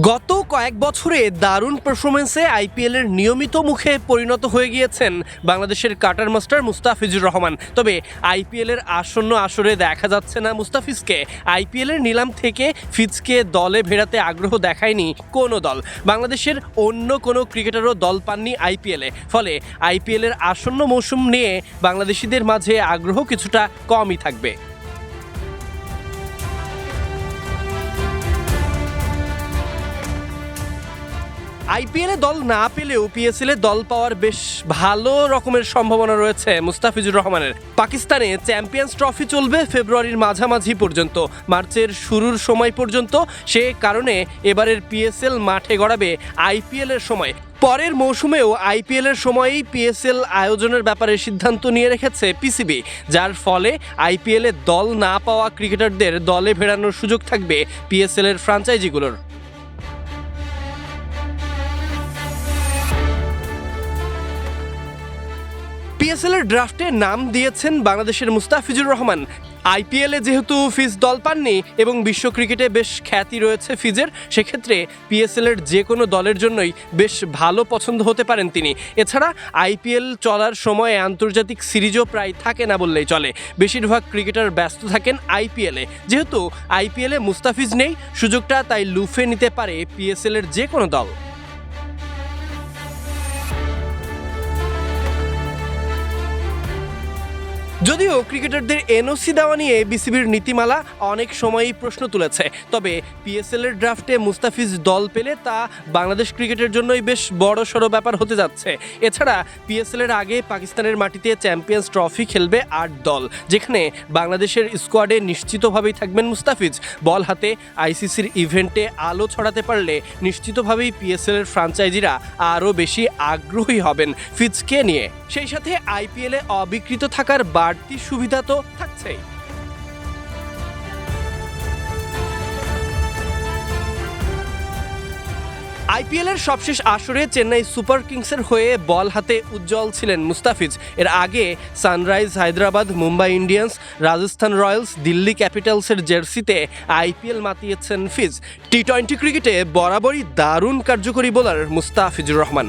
গত কয়েক বছরে দারুণ পারফরমেন্সে আইপিএলের নিয়মিত মুখে পরিণত হয়ে গিয়েছেন বাংলাদেশের কাটার মাস্টার মুস্তাফিজুর রহমান। তবে আইপিএলের আসন্ন আসরে দেখা যাচ্ছে না মুস্তাফিজকে। আইপিএলের নিলাম থেকে ফিজকে দলে ভেড়াতে আগ্রহ দেখায়নি কোনো দল। বাংলাদেশের অন্য কোনো ক্রিকেটারও দল পাননি আইপিএলে ফলে আইপিএলের আসন্ন মৌসুম নিয়ে বাংলাদেশিদের মাঝে আগ্রহ কিছুটা কমই থাকবে। আইপিএলে দল না পেলেও পিএসএল দল পাওয়ার বেশ ভালো রকমের সম্ভাবনা রয়েছে মুস্তাফিজুর রহমানের। পাকিস্তানে চ্যাম্পিয়ন্স ট্রফি চলবে ফেব্রুয়ারির মাঝামাঝি পর্যন্ত। মার্চের শুরুর সময় পর্যন্ত সে কারণে এবারের পিএসএল মাঠে গড়াবে আইপিএল এর সময়। পরের মৌসুমেও আইপিএল এর সময়েই পিএসএল আয়োজনের ব্যাপারে সিদ্ধান্ত নিয়ে রেখেছে পিসিবি, যার ফলে আইপিএল দল না পাওয়া ক্রিকেটারদের দলে ভেড়ানোর সুযোগ থাকবে পিএসএল এর ফ্রাঞ্চাইজিগুলোর। পিএসএল এর ড্রাফটে নাম দিয়েছেন বাংলাদেশের মুস্তাফিজুর রহমান। আইপিএলে যেহেতু ফিজ দল পাননি এবং বিশ্ব ক্রিকেটে বেশ খ্যাতি রয়েছে ফিজের, সেক্ষেত্রে পিএসএল এর যে কোনো দলের জন্যই বেশ ভালো পছন্দ হতে পারেন তিনি। এছাড়া আইপিএল চলার সময়ে আন্তর্জাতিক সিরিজও প্রায় থাকে না বললেই চলে। বেশিরভাগ ক্রিকেটার ব্যস্ত থাকেন আইপিএলে যেহেতু আইপিএলে মুস্তাফিজ নেই, সুযোগটা তাই লুফে নিতে পারে পিএসএল এর যে কোনো দল। যদিও ক্রিকেটারদের এনওসি দেওয়া নিয়ে বিসিবির নীতিমালা অনেক সময়ই প্রশ্ন তুলেছে, তবে পিএসএল এর ড্রাফটে মুস্তাফিজ দল পেলে তা বাংলাদেশ ক্রিকেটের জন্যই বেশ বড় সড়ো ব্যাপার হতে যাচ্ছে। এছাড়া পিএসএল এর আগে পাকিস্তানের মাটিতে চ্যাম্পিয়ন্স ট্রফি খেলবে আট দল, যেখানে বাংলাদেশের স্কোয়াডে নিশ্চিতভাবেই থাকবেন মুস্তাফিজ। বল হাতে আইসিসির ইভেন্টে আলো ছড়াতে পারলে নিশ্চিতভাবেই পিএসএল এর ফ্রাঞ্চাইজিরা আরও বেশি আগ্রহী হবেন ফিজকে নিয়ে। সেই সাথে আইপিএলে অবিকৃত থাকার বাড়তি সুবিধা তো থাকছেই। আইপিএল এর সবশেষ আসরে চেন্নাই সুপার কিংসের হয়ে বল হাতে উজ্জ্বল ছিলেন মুস্তাফিজ। এর আগে Sunrise Hyderabad, Mumbai Indians, Rajasthan Royals, Delhi ক্যাপিটালসের জার্সিতে আইপিএল মাতিয়েছেন ফিজ। টি টোয়েন্টি ক্রিকেটে বরাবরই দারুণ কার্যকরী বোলার মুস্তাফিজুর রহমান।